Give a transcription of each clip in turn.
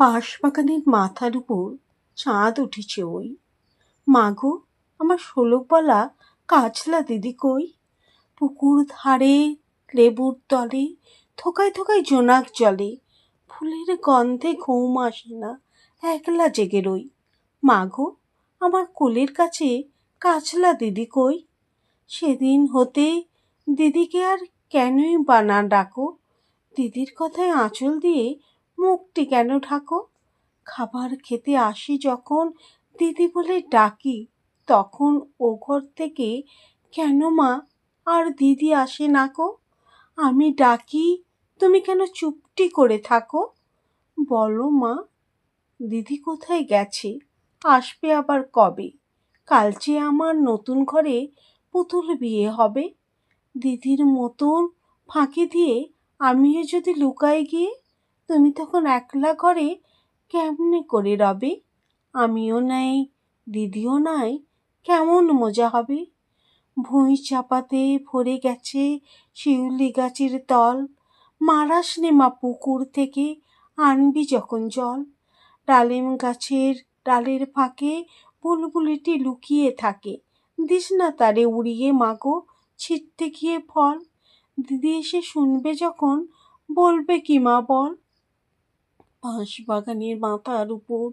বাঁশবাগানের মাথার উপর চাঁদ উঠেছে ওই। মাগো, আমার ষোলকবলা কাজলা দিদি কই? পুকুর ধারে, লেবুর তলে, থোকায় থোকায় জোনাক জলে, ফুলের গন্ধে ঘুম আসে না, একলা জেগে রই। মাগো, আমার কোলের কাছে কাজলা দিদি কই? সেদিন হতে দিদিকে আর কেনই বানা ডাকো? দিদির কথায় আঁচল দিয়ে মুখটি কেন ঢাকো খাবার খেতে আসি যখন দিদি বলে ডাকি, তখন ও ঘর থেকে, কেন মা? আর দিদি আসে না কো আমি ডাকি, তুমি কেন চুপটি করে থাকো? বলো মা, দিদি কোথায় গেছে? আসবে আবার কবে? কাল যে আমার নতুন ঘরে পুতুল বিয়ে হবে। দিদির মতন ফাঁকি দিয়ে আমিও যদি লুকাই গিয়ে তুমি তখন একলা ঘরে কেমনে করে রবে? আমিও নাই, দিদিও নাই, কেমন মজা হবে? ভুঁই চাপাতে ভরে গেছে শিউলি গাছের তল। মারাস মা পুকুর থেকে, আনবি যখন জল। ডালিম গাছের ডালের ফাঁকে বুলবুলিটি লুকিয়ে থাকে। দিস না তারে উড়িয়ে মাগো, ছিটতে গিয়ে ফল। দিদি এসে শুনবে যখন, বলবে কি মা বল? বাঁশ বাগানের মাথার উপর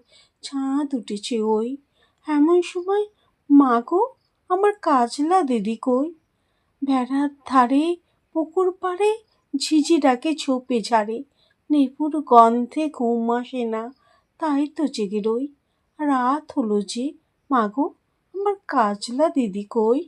চাঁদ উঠেছে ওই। এমন সময় মাগো আমার কাজলা দিদি কই? ভেড়ার ধারে, পুকুর পাড়ে ঝিঝি ডাকে ঝোপে ঝাড়ে। নেপুর গন্ধে ঘুম আসে না, তাই তো জেগে রই। রাত হলো যে মাগো আমার কাজলা দিদি কই?